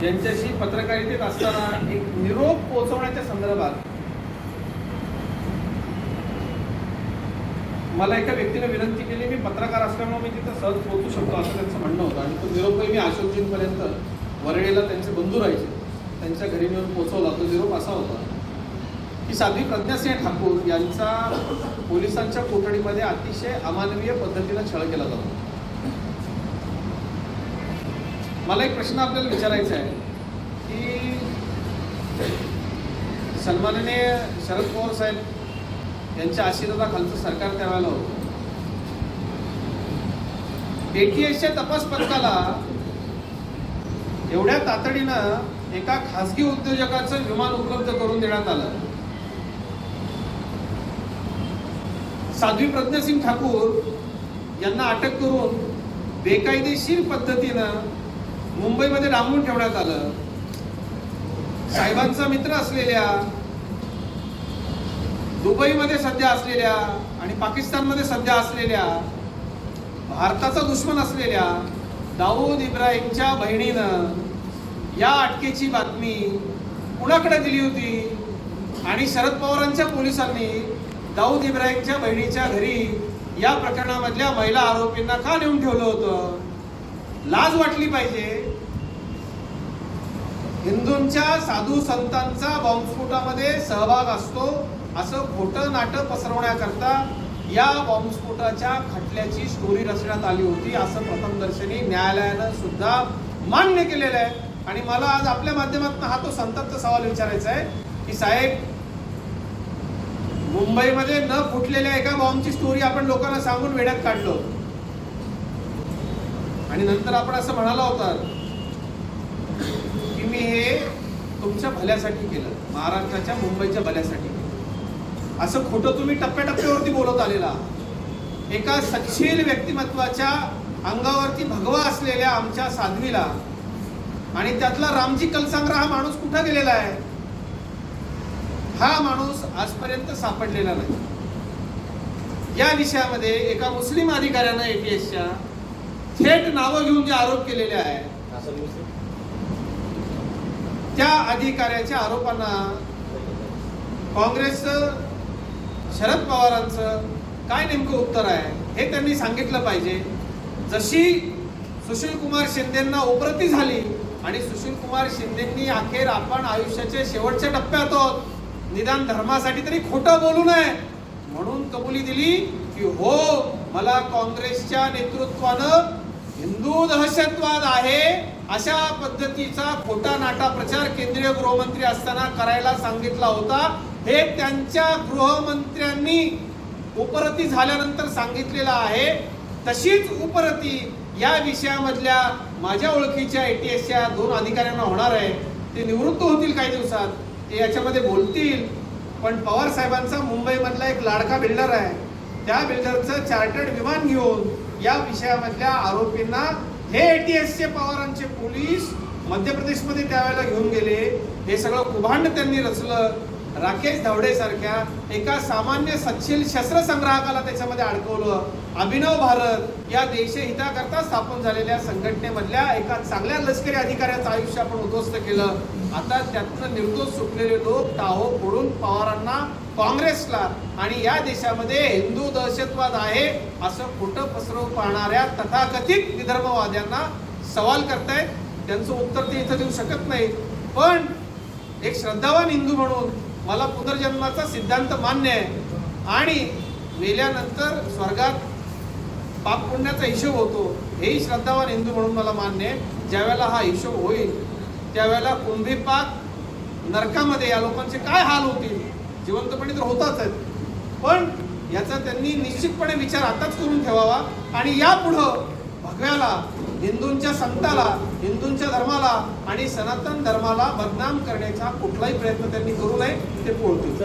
ज्यांच्याशी पत्रकारितेत असताना एक निरोप पोहोचवण्याच्या संदर्भात मला एका व्यक्तीने विनंती केली मी पत्रकार असल्यामुळे मी तिथं सहज पोहोचू शकतो असं त्यांचं म्हणणं होतं. आणि तो निरोपही मी अशोकजींपर्यंत वरळीला त्यांचे बंधू राहायचे. त्यांच्या घरी मिळून पोहोचवला. तो निरोप असा होता की साध्वी प्रज्ञासिंह ठाकूर यांचा पोलिसांच्या कोठडीमध्ये अतिशय अमानवीय पद्धतीनं छळ केला जातो. मला एक प्रश्न आपल्याला विचारायचा आहे की सन्माननीय शरद पवार साहेब यांच्या आशीर्वादाखालचं सरकार त्यावेळेला होतं एटीएसच्या तपास पथकाला एवढ्या तातडीनं एका खासगी उद्योजकाचं विमान उपलब्ध करून देण्यात आलं. साध्वी प्रज्ञासिंग ठाकूर यांना अटक करून बेकायदेशीर पद्धतीनं मुंबईमध्ये डांबून ठेवण्यात आलं. साहेबांचा मित्र असलेल्या दुबईमध्ये सध्या असलेल्या आणि पाकिस्तानमध्ये सध्या असलेल्या भारताचा दुश्मन असलेल्या दाऊद इब्राहिमच्या बहिणीनं या अटकेची बातमी कुणाकडे दिली होती? आणि शरद पवारांच्या पोलिसांनी दाऊद इब्राहिमच्या बहिणीच्या घरी या प्रकरणामधल्या महिला आरोपींना का नेऊन ठेवलं होतं? लाज वाटली पाहिजे. हिंदूंच्या साधू संतांचा बॉम्बस्फोटामध्ये सहभाग असतो असं खोटं नाटक पसरवण्याकरता या बॉम्बस्फोटाच्या खटल्याची स्टोरी रचण्यात आली होती असं प्रथमदर्शनी न्यायालयानं सुद्धा मान्य केलेलं आहे. आणि मला आज आपल्या माध्यमातून हा तो संतप्त सवाल विचारायचा आहे की साहेब मुंबईमध्ये न फुटलेल्या एका बॉम्बची स्टोरी आपण लोकांना सांगून वेड्यात काढलो. आणि नंतर आपण असं म्हणाला होता की मी हे तुमच्या भल्यासाठी केलं. महाराष्ट्राच्या मुंबईच्या भल्यासाठी केलं. असं खोटं तुम्ही टप्प्याटप्प्यावरती बोलत आलेला. एका सचशील व्यक्तिमत्वाच्या अंगावरती भगवा असलेल्या आमच्या साध्वीला आणि त्यातला रामजी कलसांग्रा हा माणूस कुठं गेलेला आहे? हा माणूस आजपर्यंत सापडलेला नाही. या विषयामध्ये एका मुस्लिम अधिकाऱ्यानं एटीएसच्या थेट नावं घेऊन जे आरोप केलेले आहेत त्या अधिकाऱ्याच्या आरोपांना काँग्रेसचं शरद पवारांचं काय नेमकं उत्तर आहे हे त्यांनी सांगितलं पाहिजे. जशी सुशील कुमार शिंदेंना उपरती झाली आणि सुशील कुमार शिंदेंनी अखेर आपण आयुष्याच्या शेवटच्या टप्प्यात आहोत. निदान धर्मासाठी तरी खोटं बोलू नये. म्हणून कबुली दिली की हो मला काँग्रेसच्या नेतृत्वानं हिंदू दहशतवाद आहे अशा पद्धतीचा खोटा नाटा प्रचार केंद्रीय गृहमंत्री असताना करायला सांगितला होता. हे त्यांच्या गृहमंत्र्यांनी उपरती झाल्यानंतर सांगितलेलं आहे. तशीच उपरती या विषयामधल्या माझ्या ओळखीच्या ए टी एसच्या दोन अधिकाऱ्यांना होणार आहे. ते निवृत्त होतील काही दिवसात. ते याच्यामध्ये बोलतील. पण पवार साहेबांचा मुंबईमधला एक लाडका बिल्डर आहे. त्या बिल्डरचं चार्टर्ड विमान घेऊन या विषयामधल्या आरोपींना हे एटीएसचे पवारांचे पोलीस मध्य प्रदेशमध्ये त्यावेळेला घेऊन गेले. हे सगळं कुभांड त्यांनी रचलं. राकेश धावडे सारख्या एका सामान्य सच्छील शस्त्रसंग्राहकाला त्याच्यामध्ये अडकवलं. अभिनव भारत या देशहिताकरता स्थापन झालेल्या संघटनेमधल्या एका चांगल्या लष्करी अधिकाऱ्याचं आयुष्य आपण उद्ध्वस्त केलं. आता त्यातनं निर्दोष सुटलेले लोक ताहो फोडून पवारांना काँग्रेसला. आणि या देशामध्ये हिंदू दहशतवाद आहे असं खोटं पसरव पाहणाऱ्या तथाकथित विदर्भवाद्यांना सवाल करतायत. त्यांचं उत्तर ते इथं देऊ शकत नाही पण एक श्रद्धावान हिंदू म्हणून मला पुनर्जन्माचा सिद्धांत मान्य आहे. आणि मेल्यानंतर स्वर्गात पाप पुण्याचा हिशोब होतो. हेही श्रद्धावान हिंदू म्हणून मला मान्य आहे. ज्यावेळेला हा हिशोब होईल त्यावेळेला कुंभीपाक नरकामध्ये या लोकांचे काय हाल होतील? जिवंतपणे तर होताच आहेत. पण याचा त्यांनी निश्चितपणे विचार आताच करून ठेवावा आणि यापुढं भगव्याला हिंदूंच्या संताला हिंदूंच्या धर्माला आणि सनातन धर्माला बदनाम करण्याचा कुठलाही प्रयत्न त्यांनी करू नये ते पोळतील.